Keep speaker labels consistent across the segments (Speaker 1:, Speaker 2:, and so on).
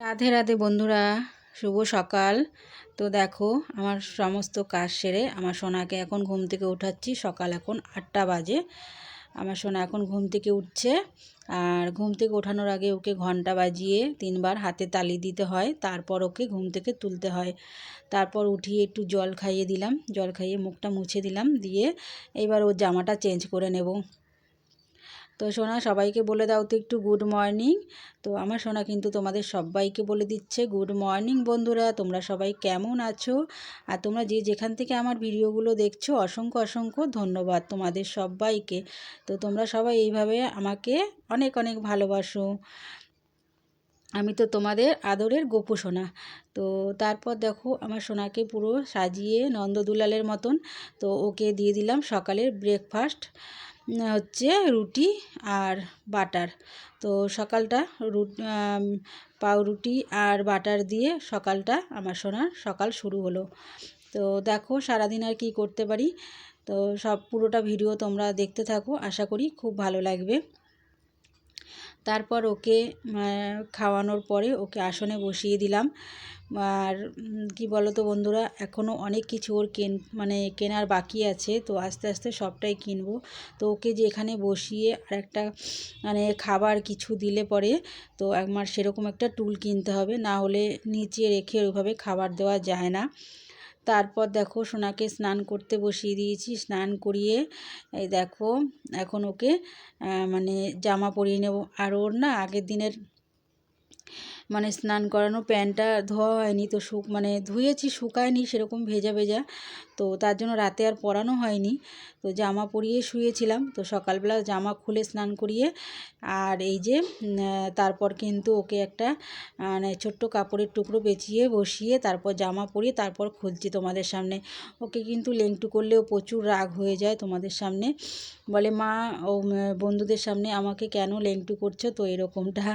Speaker 1: রাধে রাধে বন্ধুরা, শুভ সকাল। তো দেখো, আমার সমস্ত কাজ সেরে আমার সোনাকে এখন ঘুম থেকে উঠাচ্ছি, সকাল এখন আটটা বাজে। আমার সোনা এখন ঘুম থেকে উঠছে, আর ঘুম থেকে ওঠানোর আগে ওকে ঘণ্টা বাজিয়ে তিনবার হাতে তালি দিতে হয়, তারপর ওকে ঘুম থেকে তুলতে হয়। তারপর উঠিয়ে একটু জল খাইয়ে দিলাম, জল খাইয়ে মুখটা মুছে দিলাম, দিয়ে এবার ওর জামাটা চেঞ্জ করে নেব। তো সোনা, সবাইকে বলে দাও তো একটু গুড মর্নিং তো আমার সোনা কিন্তু তোমাদের সবাইকে বলে দিচ্ছে গুড মর্নিং বন্ধুরা, তোমরা সবাই কেমন আছো? আর তোমরা যে যেখান থেকে আমার ভিডিওগুলো দেখছ, অসংখ্য অসংখ্য ধন্যবাদ তোমাদের সবাইকে। তো তোমরা সবাই এইভাবে আমাকে অনেক অনেক ভালোবাসো। আমি তো তোমাদের আদরের গোপু সোনা। তো তারপর দেখো আমার সোনাকে পুরো সাজিয়ে নন্দদুলালের মতন, তো ওকে দিয়ে দিলাম সকালের ব্রেকফাস্ট হচ্ছে রুটি আর বাটার। তো সকালটা পাউরুটি আর বাটার দিয়ে সকালটা আমার সোনার সকাল শুরু হলো। তো দেখো সারাদিন আর কি করতে পারি। তো সব পুরোটা ভিডিও তোমরা দেখতে থাকো, আশা করি খুব ভালো লাগবে। তারপর ওকে খাওয়ানোর পরে ওকে আসনে বসিয়ে দিলাম। আর কি বলো তো বন্ধুরা এখনও অনেক কিছু ওর কেন মানে কেনার বাকি আছে, তো আস্তে আস্তে সবটাই কিনবো। তো ওকে যে এখানে বসিয়ে আর একটা মানে খাবার কিছু দিলে পরে, তো একমার সেরকম একটা টুল কিনতে হবে। না হলে নিচে রেখে ওইভাবে খাবার দেওয়া যায় না। তারপর দেখো সোনাকে স্নান করতে বসিয়ে দিয়েছি। স্নান করিয়ে এই দেখো এখন ওকে মানে জামা পরিয়ে নেব। আর ওর না আগের দিনের মানে স্নান করানো প্যান্টটা ধোয়া হয়নি তো শুক মানে ধুয়েছি, শুকায়নি, সেরকম ভেজা ভেজা। তো তার জন্য রাতে আর পরানো হয়নি। তো জামা পরিয়ে শুয়েছিলাম। তো সকালবেলা জামা খুলে স্নান করিয়ে আর এই যে তারপর কিন্তু ওকে একটা মানে ছোট্ট কাপড়ের টুকরো পেঁচিয়ে বসিয়ে তারপর জামা পরিয়ে তারপর খুলছি তোমাদের সামনে। ওকে কিন্তু লেংটু করলেও প্রচুর রাগ হয়ে যায় তোমাদের সামনে। বলে, মা, ও বন্ধুদের সামনে আমাকে কেন লেংটু করছ? তো এরকমটা।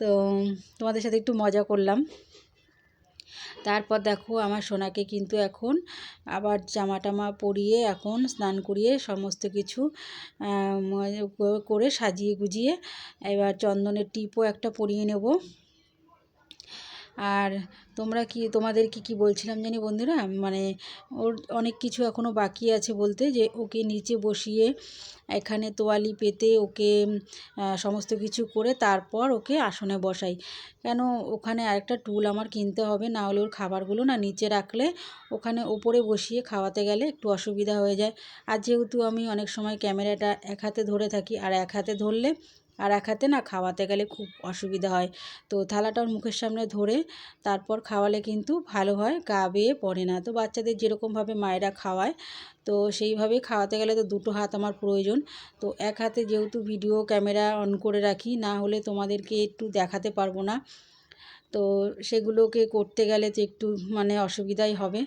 Speaker 1: তো তোমাদের সাথে একটু মজা করলাম। তারপর দেখো আমার সোনাকে কিন্তু এখন আবার জামা টামা পরিয়ে এখন স্নান করিয়ে সমস্ত কিছু করে সাজিয়ে গুজিয়ে এবার চন্দনের টিপও একটা পরিয়ে নেব। আর তোমরা কি, তোমাদের কি কি বলছিলাম জানি বন্ধুরা? মানে ওর অনেক কিছু এখনও বাকি আছে বলতে যে ওকে নিচে বসিয়ে এখানে তোয়ালি পেতে ওকে সমস্ত কিছু করে তারপর ওকে আসনে বসাই। কেন ওখানে আরেকটা টুল আমার কিনতে হবে, না হলে ওর খাবারগুলো না নিচে রাখলে ওখানে ওপরে বসিয়ে খাওয়াতে গেলে একটু অসুবিধা হয়ে যায়। আর যেহেতু আমি অনেক সময় ক্যামেরাটা এক হাতে ধরে থাকি, আর এক হাতে ধরলে আর এক হাতে না খাওয়াতে গেলে খুব অসুবিধা হয়। তো থালাটা ওর মুখের সামনে ধরে তারপর খাওয়ালে কিন্তু ভালো হয়, গা বেয়ে পড়ে না। তো বাচ্চাদের যেরকমভাবে মায়েরা খাওয়ায়, তো সেইভাবেই খাওয়াতে গেলে তো দুটো হাত আমার প্রয়োজন। তো এক হাতে যেহেতু ভিডিও ক্যামেরা অন করে রাখি, না হলে তোমাদেরকে একটু দেখাতে পারব না। তো সেগুলোকে করতে গেলে তো একটু মানে অসুবিধাই হবে।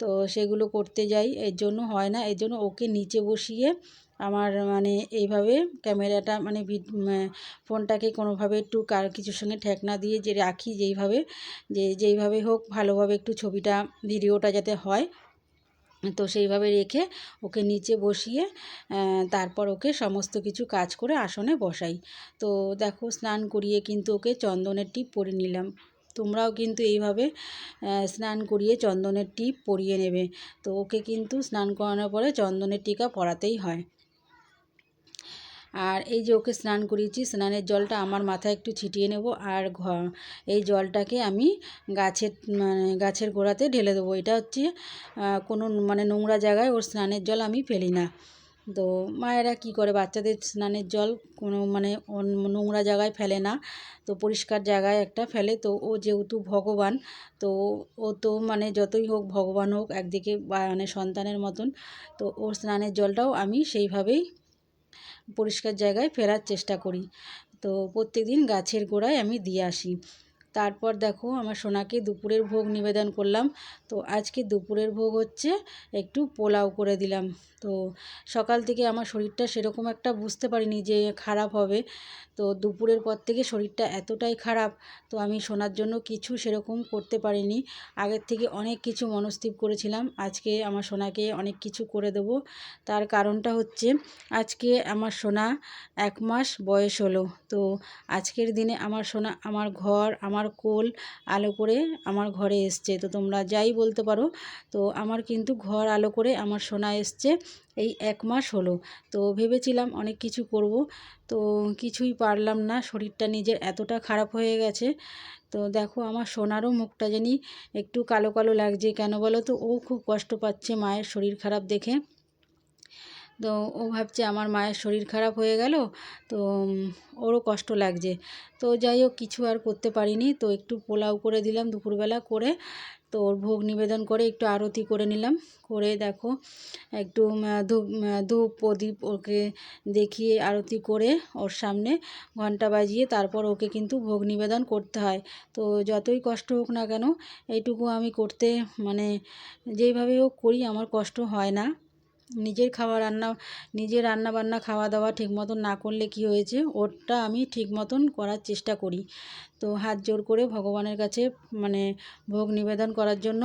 Speaker 1: তো সেগুলো করতে যাই, এর জন্য হয় না। এর জন্য ওকে নিচে বসিয়ে আমার মানে এইভাবে ক্যামেরাটা মানে ফোনটাকে কোনোভাবে একটু কার কিছুর সঙ্গে ঠেকনা দিয়ে যে রাখি যেইভাবে, যে যেইভাবে হোক ভালোভাবে একটু ছবিটা, ভিডিওটা যাতে হয়। তো সেইভাবে রেখে ওকে নিচে বসিয়ে তারপর ওকে সমস্ত কিছু কাজ করে আসনে বসাই। তো দেখো স্নান করিয়ে কিন্তু ওকে চন্দনের টিপ পরে নিলাম। তোমরাও কিন্তু এইভাবে স্নান করিয়ে চন্দনের টিপ পরিয়ে নেবে। তো ওকে কিন্তু স্নান করানোর পরে চন্দনের টিকা পরাতেই হয়। আর এই যে ওকে স্নান করিয়েছি, স্নানের জলটা আমার মাথায় একটু ছিটিয়ে নেব আর এই জলটাকে আমি গাছের মানে গাছের গোড়াতে ঢেলে দেবো। এটা হচ্ছে কোনো মানে নোংরা জায়গায় ওর স্নানের জল আমি ফেলি না। তো মায়েরা কি করে? বাচ্চাদের স্নানের জল কোনো মানে নোংরা জায়গায় ফেলে না, তো পরিষ্কার জায়গায় একটা ফেলে। তো ও যেহেতু ভগবান, তো ও তো মানে যতই হোক ভগবান হোক, একদিকে মানে সন্তানের মতন, তো ওর স্নানের জলটাও আমি সেইভাবেই পরিষ্কার জায়গায় ফেরার চেষ্টা করি। তো প্রত্যেক দিন গাছের গোড়ায় আমি দিয়ে আসি। তারপর দেখো আমার সোনাকে দুপুরের ভোগ নিবেদন করলাম। তো আজকে দুপুরের ভোগ হচ্ছে একটু পোলাও করে দিলাম। তো সকাল থেকে আমার শরীরটা সেরকম একটা বুঝতে পারিনি যে খারাপ হবে। তো দুপুরের পর থেকে শরীরটা এতটাই খারাপ, তো আমি শোনার জন্য কিছু সেরকম করতে পারিনি। আগের থেকে অনেক কিছু মনস্থির করেছিলাম, আজকে আমার সোনাকে অনেক কিছু করে দেব। তার কারণটা হচ্ছে, আজকে আমার সোনা এক মাস বয়স হলো। তো আজকের দিনে আমার সোনা আমার ঘর আমার আমার কোল আলো করে আমার ঘরে এসছে। তো তোমরা যাই বলতে পারো, তো আমার কিন্তু ঘর আলো করে আমার সোনা এসছে। এই এক মাস হলো। তো ভেবেছিলাম অনেক কিছু করব। তো কিছুই পারলাম না। শরীরটা নিজের এতটা খারাপ হয়ে গেছে। তো দেখো আমার সোনারও মুখটা জানি একটু কালো কালো লাগছে কেন বলো তো? ও খুব কষ্ট পাচ্ছে মায়ের শরীর খারাপ দেখে। তো ও ভাবছে আমার মায়ের শরীর খারাপ হয়ে গেল। তো ওরও কষ্ট লাগছে। তো যাই হোক, কিছু আর করতে পারিনি। তো একটু পোলাও করে দিলাম দুপুরবেলা করে। তো ওর ভোগ নিবেদন করে একটু আরতি করে নিলাম। করে দেখো, একটু ধূপ ধূপ প্রদীপ ওকে দেখিয়ে আরতি করে ওর সামনে ঘণ্টা বাজিয়ে তারপর ওকে কিন্তু ভোগ নিবেদন করতে হয়। তো যতই কষ্ট হোক না কেন, এইটুকু আমি করতে মানে যেইভাবে হোক করি, আমার কষ্ট হয় না। নিজের খাওয়া রান্না, নিজের রান্না বান্না খাওয়া দাওয়া ঠিক মতন না করলে কি হয়েছে ওরটা আমি ঠিক মতন করার চেষ্টা করি। তো হাত জোর করে ভগবানের কাছে মানে ভোগ নিবেদন করার জন্য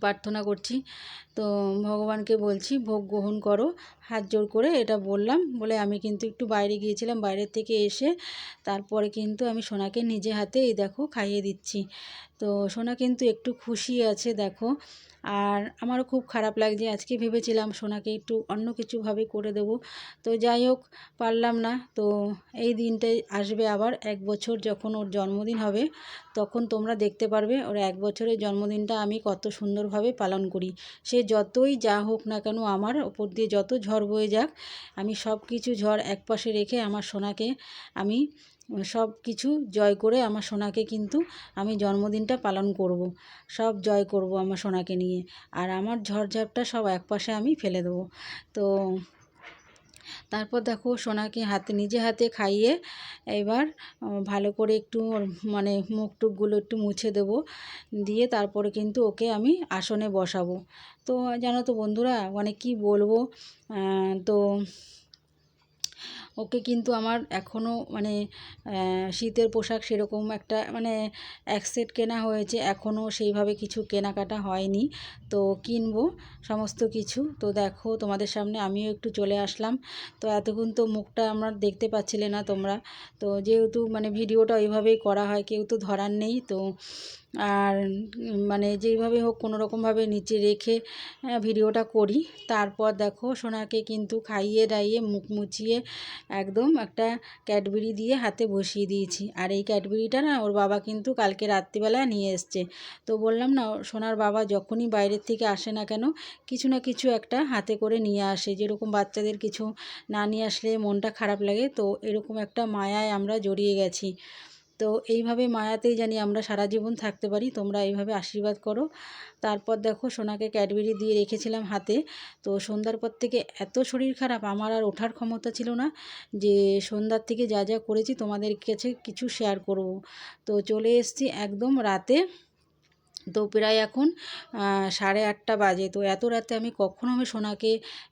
Speaker 1: প্রার্থনা করছি। তো ভগবানকে বলছি, ভোগ গ্রহণ করো হাত জোর করে এটা বললাম। বলে আমি কিন্তু একটু বাইরে গিয়েছিলাম, বাইরের থেকে এসে তারপরে কিন্তু আমি সোনাকে নিজে হাতে এই দেখো খাইয়ে দিচ্ছি। তো সোনা কিন্তু একটু খুশি আছে, দেখো। আর আমারও খুব খারাপ লাগছে, আজকে ভেবেছিলাম সোনাকে একটু অন্য কিছুভাবে করে দেব। তো যাই হোক, পারলাম না। তো এই দিনটাই আসবে আবার এক বছর যখন ওর জন্মদিন হবে, তখন তোমরা দেখতে পারবে ওর এক বছরের জন্মদিনটা আমি কত সুন্দরভাবে পালন করি। সে যতই যা হোক না কেন আমার ওপর দিয়ে যত ঝড় বয়ে যাক। আমি সব কিছু ঝড় এক পাশে রেখে আমার সোনাকে আমি সব কিছু জয় করে আমার সোনাকে কিন্তু আমি জন্মদিনটা পালন করব। সব জয় করব আমার সোনাকে নিয়ে। আর আমার ঝড়ঝাপটা সব এক পাশে আমি ফেলে দেবো। তো তারপর দেখো সোনাকে হাতে, নিজে হাতে খাইয়ে এবার ভালো করে একটু মানে মুখ টুকগুলো একটু মুছে দেব। দিয়ে তারপরে কিন্তু ওকে আমি আসনে বসাবো। তো জানো তো বন্ধুরা মানে কি বলব? তো ওকে কিন্তু আমার এখনও মানে শীতের পোশাক সেরকম একটা মানে এক সেট কেনা হয়েছে। এখনও সেইভাবে কিছু কেনাকাটা হয়নি। তো কিনবো সমস্ত কিছু। তো দেখো তোমাদের সামনে আমিও একটু চলে আসলাম। তো এতক্ষণ তো মুখটা আমার দেখতে পাচ্ছিলে না তোমরা। তো যেহেতু মানে ভিডিওটা ওইভাবেই করা হয়, কেউ তো ধরার নেই। তো আর মানে যেইভাবে হোক কোনো রকমভাবে নিচে রেখে ভিডিওটা করি। তারপর দেখো সোনাকে কিন্তু খাইয়ে দাইয়ে মুখ মুছিয়ে একদম একটা ক্যাডবেরি দিয়ে হাতে বসিয়ে দিয়েছি। আর এই ক্যাডবেরিটা না ওর বাবা কিন্তু কালকে রাত্রিবেলা নিয়ে এসছে। তো বললাম না, সোনার বাবা যখনই বাইরের থেকে আসে না কেন, কিছু না কিছু একটা হাতে করে নিয়ে আসে। যেরকম বাচ্চাদের কিছু না নিয়ে আসলে মনটা খারাপ লাগে, তো এরকম একটা মায়ায় আমরা জড়িয়ে গেছি। তো এইভাবে মায়াতেই জানি আমরা সারা জীবন থাকতে পারি, তোমরা এইভাবে আশীর্বাদ করো। তারপর দেখো সোনাকে ক্যাডবেরি দিয়ে রেখেছিলাম হাতে। তো সন্ধ্যার পর থেকে এত শরীর খারাপ, আমার আর ওঠার ক্ষমতা ছিল না যে সন্ধ্যার থেকে যা যা করেছি তোমাদের কাছে কিছু শেয়ার করব। তো চলে এসছি একদম রাতে। তো প্রায় এখন সাড়ে আটটা বাজে। তো এত রাতে আমি কখনো আমি সোনাকে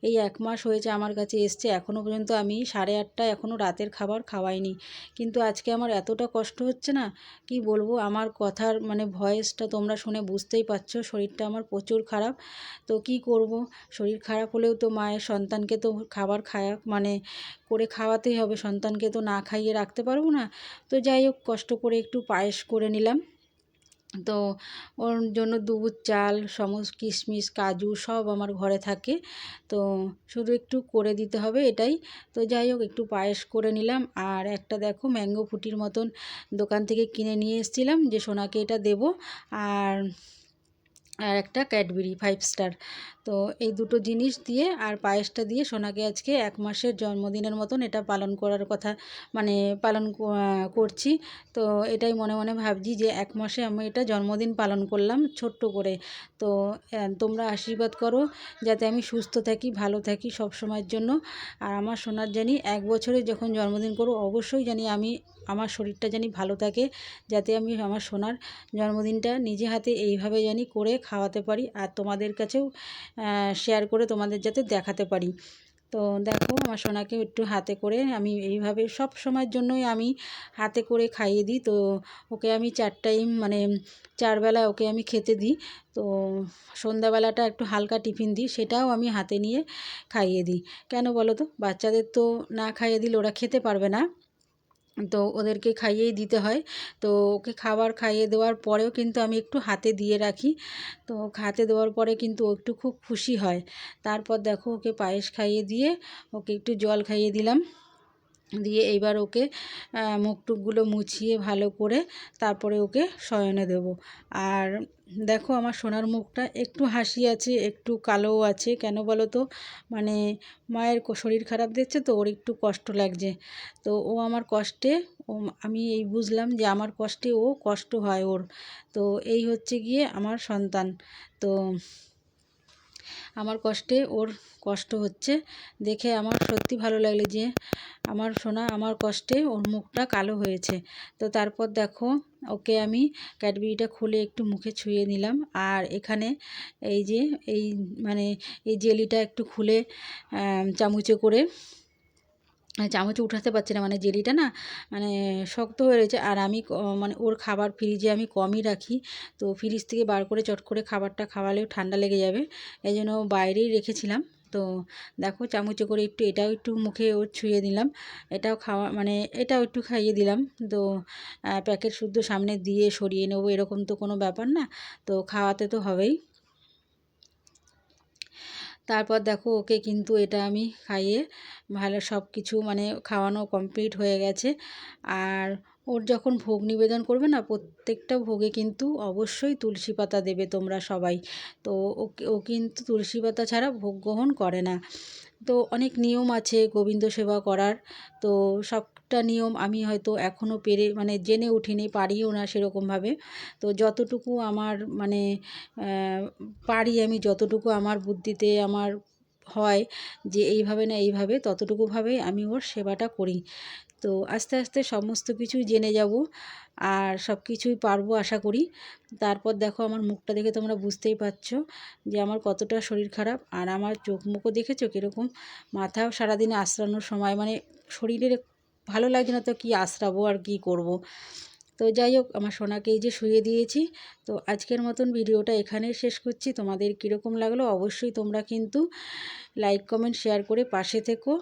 Speaker 1: এই এক মাস হয়েছে আমার কাছে এসছে এখনও পর্যন্ত আমি সাড়ে আটটা এখনও রাতের খাবার খাওয়াইনি। কিন্তু আজকে আমার এতটা কষ্ট হচ্ছে না, কি বলব? আমার কথার মানে ভয়েসটা তোমরা শুনে বুঝতেই পারছ, শরীরটা আমার প্রচুর খারাপ। তো কি করব? শরীর খারাপ হলেও তো মায়ের সন্তানকে তো খাবার খাওয়া মানে করে খাওয়াতেই হবে, সন্তানকে তো না খাইয়ে রাখতে পারব না। তো যাই হোক, কষ্ট করে একটু পায়েস করে নিলাম। তো ওর জন্য দুধ, চাল, সমস্ত কিশমিশ, কাজু সব আমার ঘরে থাকে। তো শুধু একটু করে দিতে হবে এটাই। তো যাই হোক, একটু পায়েস করে নিলাম। আর একটা দেখো, ম্যাঙ্গো ফুটির মতন দোকান থেকে কিনে নিয়ে এসেছিলাম যে সোনাকে এটা দেব। আর আর একটা ক্যাডবেরি ফাইভ স্টার তো এই দুটো জিনিস দিয়ে আর পায়েসটা দিয়ে সোনাকে আজকে এক মাসের জন্মদিনের মতন এটা পালন করার কথা মানে পালন করছি। তো এটাই মনে মনে ভাবছি যে এক মাসে আমি এটা জন্মদিন পালন করলাম ছোট্ট করে। তো তোমরা আশীর্বাদ করো যাতে আমি সুস্থ থাকি, ভালো থাকি সব সময়ের জন্য। আর আমার সোনার জানি এক বছরে যখন জন্মদিন করো অবশ্যই জানি আমি আমার শরীরটা জানি ভালো থাকে, যাতে আমি আমার সোনার জন্মদিনটা নিজে হাতে এইভাবে জানি করে খাওয়াতে পারি আর তোমাদের কাছেও শেয়ার করে তোমাদের যাতে দেখাতে পারি। তো দেখো, আমার সোনাকে একটু হাতে করে আমি এইভাবে সব সময়ের জন্যই আমি হাতে করে খাইয়ে দিই। তো ওকে আমি চার টাইম মানে চারবেলা ওকে আমি খেতে দিই। তো সন্ধ্যাবেলাটা একটু হালকা টিফিন দিই, সেটাও আমি হাতে নিয়ে খাইয়ে দিই। কেন বলো তো? বাচ্চাদের তো না খাইয়ে দিলে ওরা খেতে পারবে না। তো ওদেরকে খাইয়েই দিতে হয়। তো ওকে খাবার খাইয়ে দেওয়ার পরেও কিন্তু আমি একটু হাতে দিয়ে রাখি। তো হাতে দেওয়ার পরে কিন্তু ও একটু খুব খুশি হয়। তারপর দেখো ওকে পায়েস খাইয়ে দিয়ে ওকে একটু জল খাইয়ে দিলাম। দিয়ে এইবার ওকে মুখ টুকগুলো মুছিয়ে ভালো করে তারপরে ওকে শয়নে দেব। আর দেখো আমার সোনার মুখটা একটু হাসি আছে, একটু কালোও আছে। কেন বলো তো? মানে মায়ের শরীর খারাপ দেখছে তো, ওর একটু কষ্ট লাগছে। তো ও আমার কষ্টে, ও আমি এই বুঝলাম যে আমার কষ্টে ও কষ্ট হয় ওর। তো এই হচ্ছে গিয়ে আমার সন্তান। তো আমার কষ্টে, ওর কষ্ট হচ্ছে। দেখে আমার সত্যি ভালো লাগল যে, আমার সোনা, আমার কষ্টে ওর মুখটা কালো হয়েছে। তো তারপর দেখো, ওকে আমি ক্যাডবেরিটা খুলে একটু মুখে ছুঁয়ে নিলাম। আর এখানে এই যে, এই মানে এই জেলিটা একটু খুলে চামচে করে চামচে উঠাতে পারছি না মানে জেলিটা না মানে শক্ত হয়ে রয়েছে। আর আমি মানে ওর খাবার ফ্রিজে আমি কমই রাখি। তো ফ্রিজ থেকে বার করে চট করে খাবারটা খাওয়ালেও ঠান্ডা লেগে যাবে। এই জন্য বাইরেই রেখেছিলাম। তো দেখো চামচে করে একটু, এটাও একটু মুখে ওর ছুঁয়ে দিলাম। এটাও খাওয়া মানে এটাও একটু খাইয়ে দিলাম। তো প্যাকেট শুদ্ধ সামনে দিয়ে সরিয়ে নেব, এরকম তো কোনো ব্যাপার না। তো খাওয়াতে তো হবেই। তারপর দেখো ওকে কিন্তু এটা আমি খাইয়ে ভালো সব কিছু মানে খাওয়ানো কমপ্লিট হয়ে গেছে। আর ওর যখন ভোগ নিবেদন করবে না, প্রত্যেকটা ভোগে কিন্তু অবশ্যই তুলসী পাতা দেবে তোমরা সবাই। তো ও কিন্তু তুলসী পাতা ছাড়া ভোগ গ্রহণ করে না। তো অনেক নিয়ম আছে গোবিন্দ সেবা করার। তো সবটা নিয়ম আমি হয়তো এখনও পেরে মানে জেনে উঠিনি, পারিও না সেরকমভাবে। তো যতটুকু আমার মানে পারি আমি, যতটুকু আমার বুদ্ধিতে আমার হয় যে এইভাবে না এইভাবে, ততটুকুভাবেই আমি ওর সেবাটা করি। তো আস্তে আস্তে সমস্ত কিছুই জেনে যাব আর সব কিছুই পারব আশা করি। তারপর দেখো আমার মুখটা দেখে তোমরা বুঝতেই পারছ যে আমার কতটা শরীর খারাপ আর আমার চোখ মুখও দেখেছ কীরকম? মাথাও সারাদিনে আশ্রানোর সময় মানে শরীরের ভালো লাগছে না তো কী আশ্রাবো আর কি করব। তো যাই হোক, আমার সোনাকে এই যে শুয়ে দিয়েছি। তো আজকের মতন ভিডিওটা এখানেই শেষ করছি। তোমাদের কীরকম লাগল অবশ্যই তোমরা কিন্তু লাইক, কমেন্ট, শেয়ার করে পাশে থেকো।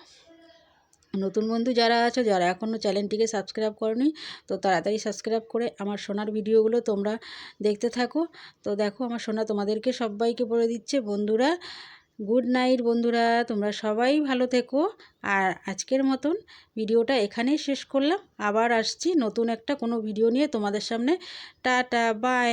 Speaker 1: নতুন বন্ধু যারা আছো, যারা এখনও চ্যানেলটিকে সাবস্ক্রাইব করনি, তো তাড়াতাড়ি সাবস্ক্রাইব করে আমার সোনার ভিডিওগুলো তোমরা দেখতে থাকো। তো দেখো, আমার সোনা তোমাদেরকে সবাইকে বলে দিচ্ছে, বন্ধুরা গুড নাইট বন্ধুরা, তোমরা সবাই ভালো থেকো। আর আজকের মতন ভিডিওটা এখানেই শেষ করলাম। আবার আসছি নতুন একটা কোনো ভিডিও নিয়ে তোমাদের সামনে। Tata, bye.